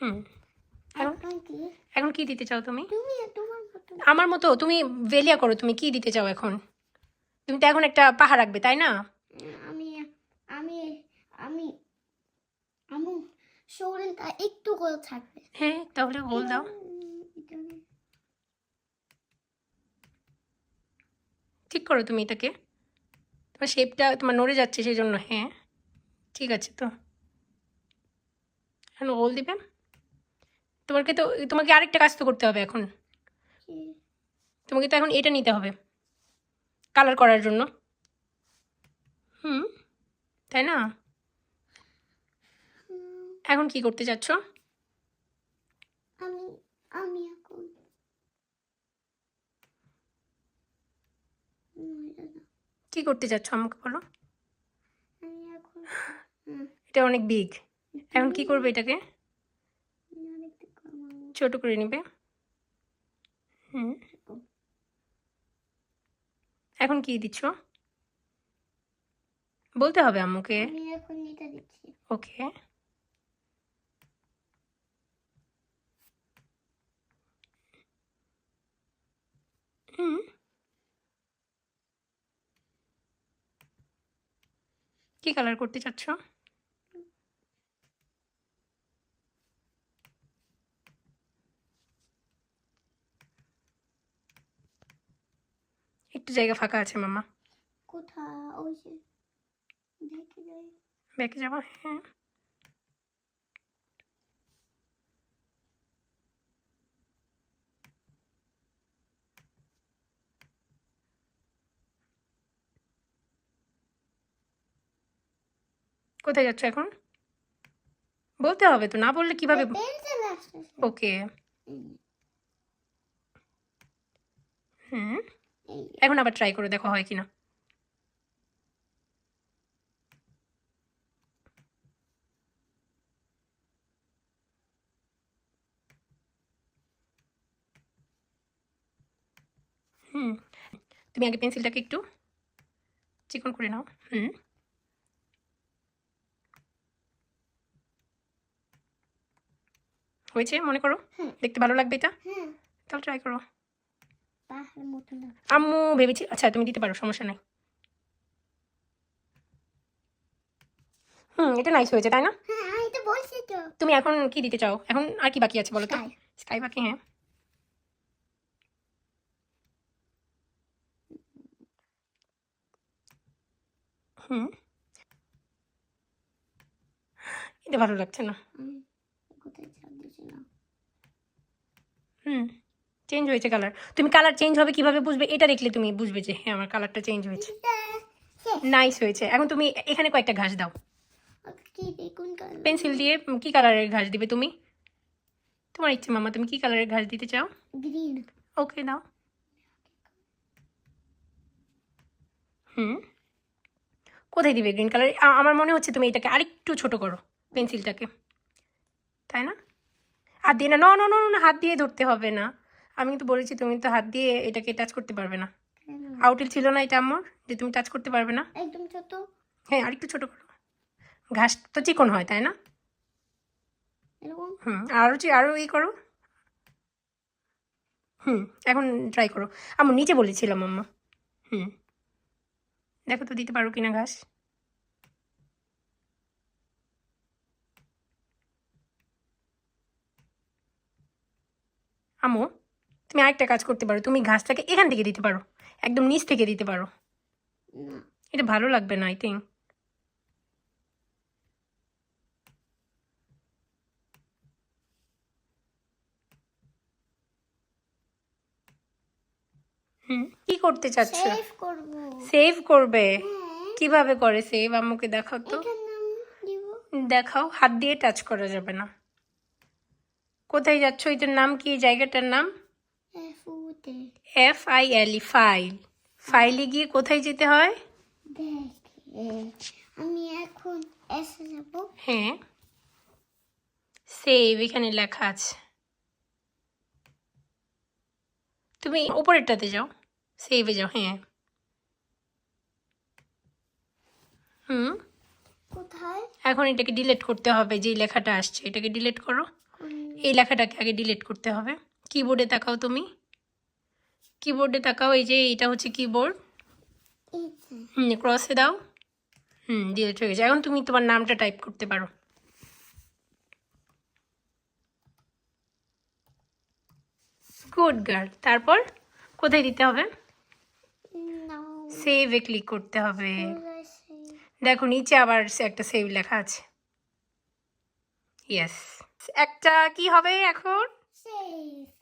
হুম। এখন কি? দিতে চাও তুমি? আমার মতো? তুমি ভেলিয়া করো তুমি কি দিতে চাও এখন? তুমি তো এখন একটা পাহাড় রাখবে তাই না? আমি আমি আমি আমার শরীরটা একটু গোল থাকবে। হ্যাঁ তাহলে গোল দাও। ঠিক করো তুমি এটাকে। তোমার শেপটা তোমার নড়ে যাচ্ছে সেই জন্য হ্যাঁ। ঠিক আছে তো। এখন গোল দিবে। তোমাকে তো তোমাকে আরেকটা কাজ তো করতে হবে এখন। তোমাকে তো এখন এটা নিতে হবে কালার করার জন্য। হুম তাই না? এখন কি করতে চাচ্ছ? আমি আমি এখন। কি করতে চাচ্ছ আমাকে বলো? এটা অনেক বিগ এখন কি করবে এটাকে। ছোট করে নেবে। হুম। এখন কি দিচ্ছ? বলতে হবে আম্মুকে। ওকে। হুম। কি কালার করতে চাচ্ছ? একটু জায়গা ফাঁকা আছে মামা? কোথায়? ওই যে দেখে যাই। ব্যাকে যাব হ্যাঁ। কোথায় যাচ্ছ এখন? বলতে হবে তো না বললে কীভাবে ওকে হুম। এখন আবার ট্রাই করে দেখো হয় কিনা। হুম তুমি আগে পেন্সিলটাকে একটু চিকন করে নাও। হুম। হয়েছে মনে করো? দেখতে ভালো লাগবে এটা? তাহলে ট্রাই করো। আম্মু ভেবেছি আচ্ছা তুমি দিতে পারো সমস্যা নাই। হুম এটা নাইস হয়েছে তাই না? হ্যাঁ তুমি এখন কি দিতে চাও? এখন আর কি বাকি আছে বলো তো. স্কাই বাকি হ্যাঁ। হুম। এটা ভালো লাগছে না। হুম। চেঞ্জ হয়েছে কালার তুমি কালার চেঞ্জ হবে কীভাবে বুঝবে? এটা দেখলে তুমি বুঝবে যে হ্যাঁ আমার কালারটা চেঞ্জ হয়েছে। নাইস হয়েছে। এখন তুমি এখানে কয়েকটা ঘাস দাও। পেন্সিল দিয়ে কি কালারের ঘাস দিবে তুমি? তোমার ইচ্ছে মামা তুমি কি কালারের ঘাস দিতে চাও? গ্রিন ওকে দাও হুম। কোথায় দিবে গ্রিন কালার আমার মনে হচ্ছে তুমি এটাকে আরেকটু ছোট করো পেন্সিলটাকে তাই না? আর দিয়ে না ন ন ন হাত দিয়ে ধরতে হবে না। আমি কিন্তু বলেছি তুমি তো হাত দিয়ে এটাকে টাচ করতে পারবে না। আউটেল ছিল না এটা আমার যে তুমি টাচ করতে পারবে না। একদম ছোট। হ্যাঁ আরেকটু ছোট করো। ঘাস তো চিকন হয় তাই না? হুম আরও চি আরও ই করো। হুম এখন ট্রাই করো। আমি নিচে বলেছিলাম আম্মা। হুম। দেখো তো দিতে পারো কিনা ঘাস। আমো তুমি আরেকটা কাজ করতে পারো তুমি ঘাসটাকে এখান থেকে দিতে পারো একদম নিচ থেকে দিতে পারো। এটা ভালো লাগবে না আই থিঙ্ক কি করতে চাচ্ছ? সেভ করবে। হ্যাঁ। কীভাবে করে সেভ আম্মুকে দেখাও তো। দেখাও হাত দিয়ে টাচ করা যাবে না। কোথায় যাচ্ছ? এটার নাম কি? জায়গাটার নাম? F I L E file ফাইলে গিয়ে কোথায় যেতে হয়? আমি এখন এসে যাব। হ্যাঁ। সেভ এখানে লেখা আছে। তুমি উপরেরটাতে যাও। সেভে যাও হ্যাঁ। হুম? কোথায়? এখন এটাকে ডিলিট করতে হবে যে লেখাটা আসছে। এটাকে ডিলিট করো। এই লেখাটাকে আগে ডিলিট করতে হবে। কিবোর্ডে তাকাও তুমি। কিবোর্ডে তাকাও, এই যে এটা হচ্ছে কিবোর্ড হুম ক্রসে দাও। হুম ডিলিট ঠিক আছে এখন তুমি তোমার নামটা টাইপ করতে পারো। গুড গার্ল তারপর কোথায় দিতে হবে. সেভে ক্লিক করতে হবে? দেখো, নিচে আবার একটা সেভ লেখা আছে। ইয়েস একটা কি হবে এখন? Save.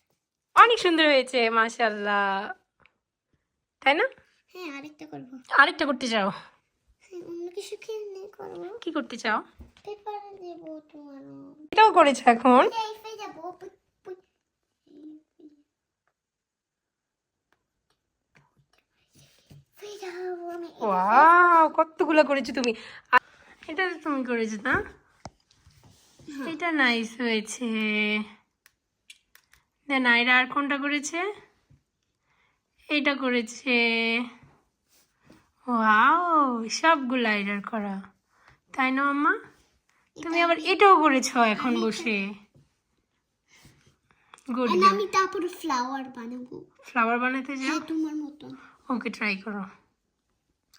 অনেক সুন্দর হয়েছে মাশাল্লাহ তাই না? হ্যাঁ আরেকটা করব। আরেকটা করতে চাও? হ্যাঁ, অন্য কিছু কিনে কি করতে চাও? পেপার দেবো তোমারও এটাও করেছ এখন? ওয়াও কতগুলো করেছ তুমি। এটা তো তুমি করেছ না? এটা নাইস হয়েছে। দেন আয়রা আর কোনটা করেছে? এইটা করেছে। ওয়াও সবগুলো আয়রার করা। তাই না আম্মা তুমি আবার এটাও করেছ এখন বসে। গুড আমি তারপরে ফ্লাওয়ার বানাবো। ফ্লাওয়ার বানাতে যাও? হ্যাঁ তোমার মতন। ওকে ট্রাই করো।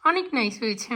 অনেক নাইস হয়েছে।